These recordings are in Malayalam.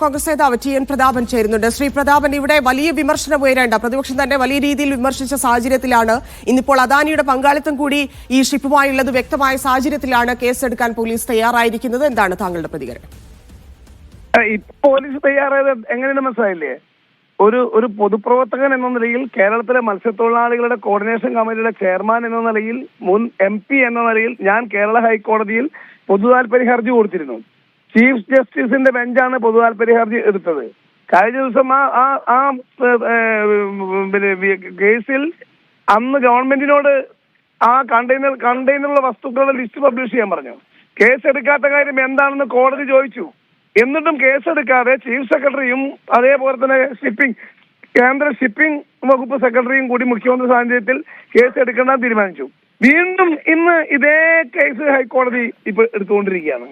കോൺഗ്രസ് നേതാവ് ടി എൻ പ്രതാപൻ ചേരുന്നുണ്ട്. ശ്രീ പ്രതാപൻ ഇവിടെ വലിയ വിമർശനം ഉയരേണ്ട പ്രതിപക്ഷം തന്നെ വലിയ രീതിയിൽ വിമർശിച്ച സാഹചര്യത്തിലാണ് ഇന്നിപ്പോൾ അദാനിയുടെ പങ്കാളിത്തം കൂടി ഈ ഷിപ്പുമായുള്ളത് വ്യക്തമായ സാഹചര്യത്തിലാണ് കേസെടുക്കാൻ പോലീസ് തയ്യാറായിരിക്കുന്നത്. എന്താണ് താങ്കളുടെ പ്രതികരണം? പോലീസ് തയ്യാറായത് എങ്ങനെയാണ് മനസ്സിലായില്ലേ? ഒരു ഒരു പൊതുപ്രവർത്തകൻ എന്ന നിലയിൽ കേരളത്തിലെ മത്സ്യത്തൊഴിലാളികളുടെ കോർഡിനേഷൻ കമ്മിറ്റിയുടെ ചെയർമാൻ എന്ന നിലയിൽ മുൻ എം എന്ന നിലയിൽ ഞാൻ കേരള ഹൈക്കോടതിയിൽ പൊതുതാൽപര്യ ഹർജി കൊടുത്തിരുന്നു. ചീഫ് ജസ്റ്റിസിന്റെ ബെഞ്ചാണ് പൊതുതാൽപര്യ ഹർജി എടുത്തത്. കഴിഞ്ഞ ദിവസം ആ ആ ആ പിന്നെ കേസിൽ അന്ന് ഗവൺമെന്റിനോട് ആ കണ്ടെയ്നർ കണ്ടെയ്നറുള്ള വസ്തുക്കളുടെ ലിസ്റ്റ് പബ്ലിഷ് ചെയ്യാൻ പറഞ്ഞു. കേസ് എടുക്കാത്ത കാര്യം എന്താണെന്ന് കോടതി ചോദിച്ചു. എന്നിട്ടും കേസെടുക്കാതെ ചീഫ് സെക്രട്ടറിയും അതേപോലെ തന്നെ ഷിപ്പിംഗ് കേന്ദ്ര ഷിപ്പിംഗ് വകുപ്പ് സെക്രട്ടറിയും കൂടി മുഖ്യമന്ത്രി സാന്നിധ്യത്തിൽ കേസ് എടുക്കണമെന്ന് തീരുമാനിച്ചു. വീണ്ടും ഇന്ന് ഇതേ കേസ് ഹൈക്കോടതി ഇപ്പൊ എടുത്തുകൊണ്ടിരിക്കുകയാണ്.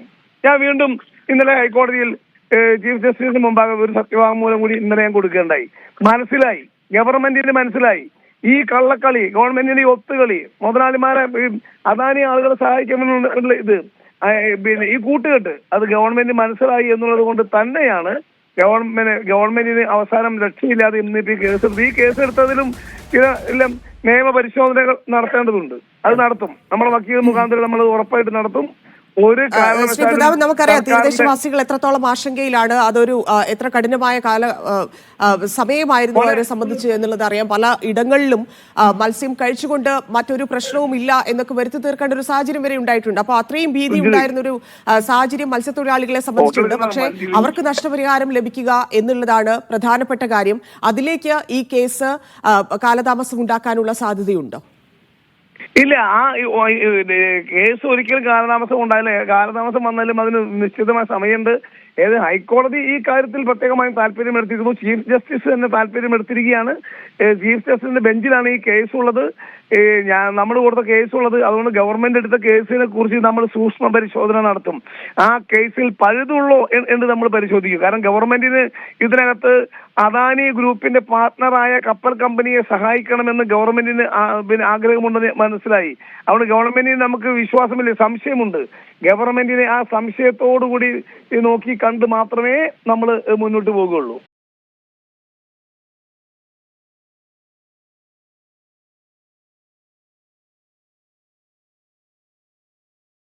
ഞാൻ വീണ്ടും ഇന്നലെ ഹൈക്കോടതിയിൽ ചീഫ് ജസ്റ്റിസിന് മുമ്പാകെ ഒരു സത്യവാങ്മൂലം കൂടി ഇന്നലെ ഞാൻ കൊടുക്കുകയുണ്ടായി. മനസ്സിലായി. ഗവൺമെന്റിന് മനസ്സിലായി. ഈ കള്ളക്കളി ഗവൺമെന്റിന്റെ ഈ ഒത്തുകളി മുതലാളിമാരെ അതാനി ആളുകളെ സഹായിക്കുമെന്നുള്ള ഇത് പിന്നെ ഈ കൂട്ടുകെട്ട് അത് ഗവൺമെന്റ് മനസ്സിലായി എന്നുള്ളത് കൊണ്ട് തന്നെയാണ് ഗവൺമെന്റ് ഗവൺമെന്റിന് അവസാനം രക്ഷയില്ലാതെ ഇന്നിപ്പോ ഈ കേസെടുത്ത് ഈ കേസെടുത്തതിലും ചില എല്ലാം നിയമപരിശോധനകൾ നടത്തേണ്ടതുണ്ട്. അത് നടത്തും. നമ്മുടെ വക്കീൽ മുഖാന്തരം നമ്മൾ ഉറപ്പായിട്ട് നടത്തും. ഒരു നമുക്കറിയാം തീരദേശവാസികൾ എത്രത്തോളം ആശങ്കയിലാണ് അതൊരു എത്ര കഠിനമായ കാല സമയമായിരുന്നു അവരെ സംബന്ധിച്ച് എന്നുള്ളത് അറിയാം. പല ഇടങ്ങളിലും മത്സ്യം കഴിച്ചുകൊണ്ട് മറ്റൊരു പ്രശ്നവും ഇല്ല എന്നൊക്കെ വരുത്തി തീർക്കേണ്ട ഒരു സാഹചര്യം വരെ ഉണ്ടായിട്ടുണ്ട്. അപ്പൊ അത്രയും ഭീതി ഉണ്ടായിരുന്ന ഒരു സാഹചര്യം മത്സ്യത്തൊഴിലാളികളെ സംബന്ധിച്ചുണ്ട്. പക്ഷേ അവർക്ക് നഷ്ടപരിഹാരം ലഭിക്കുക എന്നുള്ളതാണ് പ്രധാനപ്പെട്ട കാര്യം. അതിലേക്ക് ഈ കേസ് കാലതാമസം ഉണ്ടാക്കാനുള്ള സാധ്യതയുണ്ടോ? ഇല്ല ആ കേസ് ഒരിക്കലും കാലതാമസം ഉണ്ടായില്ല. കാലതാമസം വന്നാലും അതിന് നിശ്ചിതമായ സമയമുണ്ട്. ഏത് ഹൈക്കോടതി ഈ കാര്യത്തിൽ പ്രത്യേകമായും താല്പര്യമെടുത്തിരുന്നു. ചീഫ് ജസ്റ്റിസ് തന്നെ താല്പര്യമെടുത്തിരിക്കുകയാണ്. ചീഫ് ജസ്റ്റിസിന്റെ ബെഞ്ചിലാണ് ഈ കേസ് ഉള്ളത് ഞാൻ നമ്മൾ കൊടുത്ത കേസ് ഉള്ളത് അതുകൊണ്ട് ഗവൺമെന്റ് എടുത്ത കേസിനെ കുറിച്ച് നമ്മൾ സൂക്ഷ്മ പരിശോധന നടത്തും. ആ കേസിൽ പഴുതുള്ളോ എന്ന് നമ്മൾ പരിശോധിക്കും. കാരണം ഗവൺമെന്റിന് ഇതിനകത്ത് അദാനി ഗ്രൂപ്പിന്റെ പാർട്ട്ണറായ കപ്പൽ കമ്പനിയെ സഹായിക്കണമെന്ന് ഗവൺമെന്റിന് പിന്നെ ആഗ്രഹമുണ്ടെന്ന് മനസ്സിലായി. അതുകൊണ്ട് ഗവൺമെന്റിന് നമുക്ക് വിശ്വാസമില്ല സംശയമുണ്ട്. ഗവൺമെന്റിനെ ആ സംശയത്തോടുകൂടി നോക്കി കണ്ട് മാത്രമേ നമ്മൾ മുന്നോട്ട് പോകുകയുള്ളൂ.